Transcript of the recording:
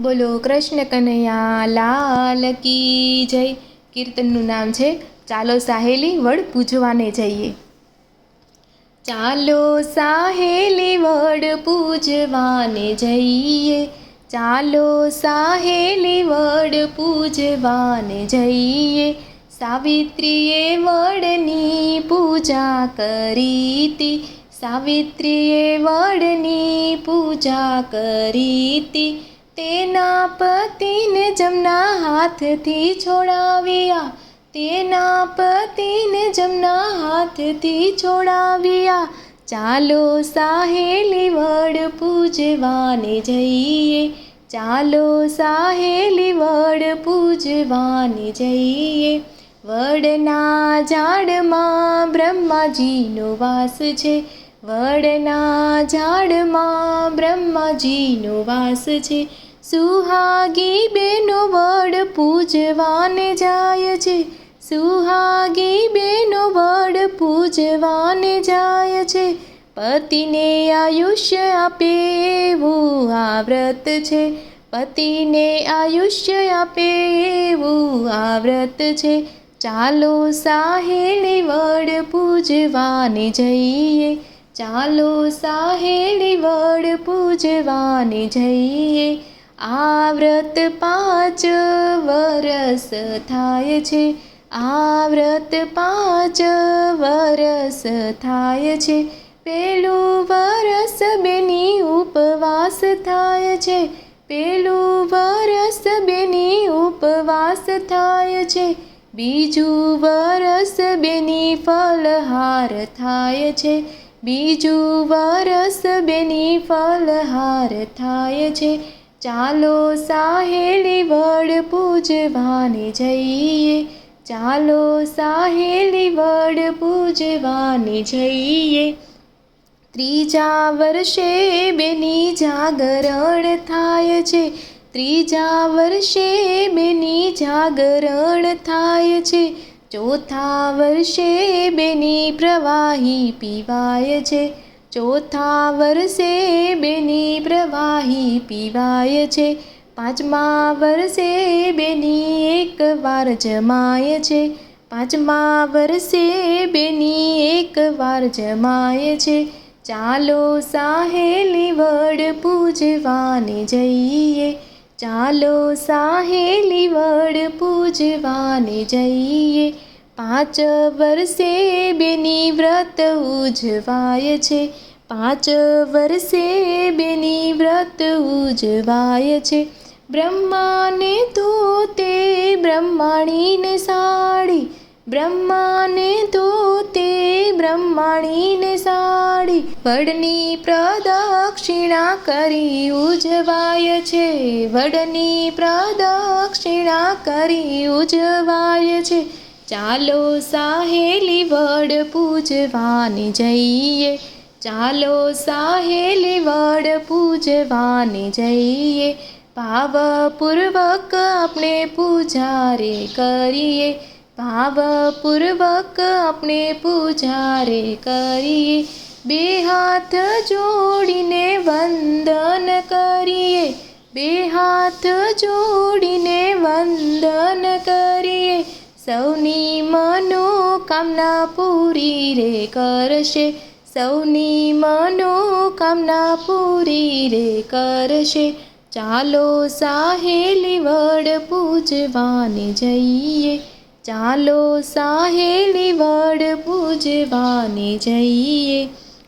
બોલો કૃષ્ણ કનૈયા, લાલ કી જય. કીર્તનનું નામ છે, ચાલો સાહેલી વડ પૂજવાને જઈએ. ચાલો સાહેલી વડ પૂજવાને જઈએ. ચાલો સાહેલી વડ પૂજવાને જઈએ. સાવિત્રીએ વડની પૂજા કરી તી સાવિત્રીએ વડની પૂજા કરી તી તેના પતિને જમના હાથથી છોડાવ્યા. તેના પતિને જમના હાથથી છોડાવ્યા. ચાલો સાહેલી વડ પૂજવાને જઈએ. ચાલો સાહેલી વડ પૂજવાને જઈએ. વડના ઝાડમાં બ્રહ્માજીનો વાસ છે. વડના ઝાડમાં બ્રહ્માજીનો વાસ છે. સુહાગી બેનો વડ પૂજવાને જાય છે. સુહાગી બેનો વડ પૂજવાને જાય છે. પતિને આયુષ્ય આપે એવું આ વ્રત છે. પતિને આયુષ્ય આપે એવું આ વ્રત છે. ચાલો સાહેલી વડ પૂજવાને જઈએ. ચાલો સાહેલી વડ પૂજવાને જઈએ. આ વ્રત પાંચ વરસ થાય છે. આ વ્રત પાંચ વરસ થાય છે. પેલું વરસ બેની ઉપવાસ થાય છે. પેલું વરસ બેની ઉપવાસ થાય છે. બીજું વરસ બેની ફલહાર થાય છે. બીજું વરસ બેની ફલહાર થાય છે. ચાલો સાહેલી વડ પૂજવાને જઈએ. ચાલો સાહેલી વડ પૂજવાને જઈએ. ત્રીજા વર્ષે બેની જાગરણ થાય છે. ત્રીજા વર્ષે બેની જાગરણ થાય છે. ચોથા વર્ષે બેની પ્રવાહી પીવાય છે. ચોથા વર્ષે બેની પ્રવાહી પીવાય છે. પાંચમા વર્ષે બેની એક વાર જમાય છે. પાંચમા વર્ષે બેની એક વાર જમાય છે. ચાલો સાહેલી વડ પૂજવાને જઈએ. ચાલો સાહેલી વડ પૂજવાને જઈએ. પાંચ વર્ષે બેની વ્રત ઉજવાય છે. પાંચ વર્ષે બેની વ્રત ઉજવાય છે. બ્રહ્માને ધોતે બ્રહ્માણીને સાડી. બ્રહ્માને ધોતે બ્રહ્માણીને સાડી. વડની પ્રદક્ષિણા કરી ઉજવાય છે. વડની પ્રદક્ષિણા કરી ઉજવાય છે. ચાલો સાહેલી વડ પૂજવાની જઈએ. ચાલો સાહેલી વડ પૂજવાની જઈએ. ભાવપૂર્વક આપણે પૂજારે કરીએ. ભાવપૂર્વક આપણે પૂજારે કરીએ. બે હાથ જોડીને વંદન કરીએ. બે હાથ જોડીને વંદન કરીએ. સૌની મનોકામના પૂરી રે કરશે. સૌની મનોકામના પૂરી રે કરશે. ચાલો સાહેલી વડ પૂજવાને જઈએ. ચાલો સાહેલી વડ પૂજવાને જઈએ.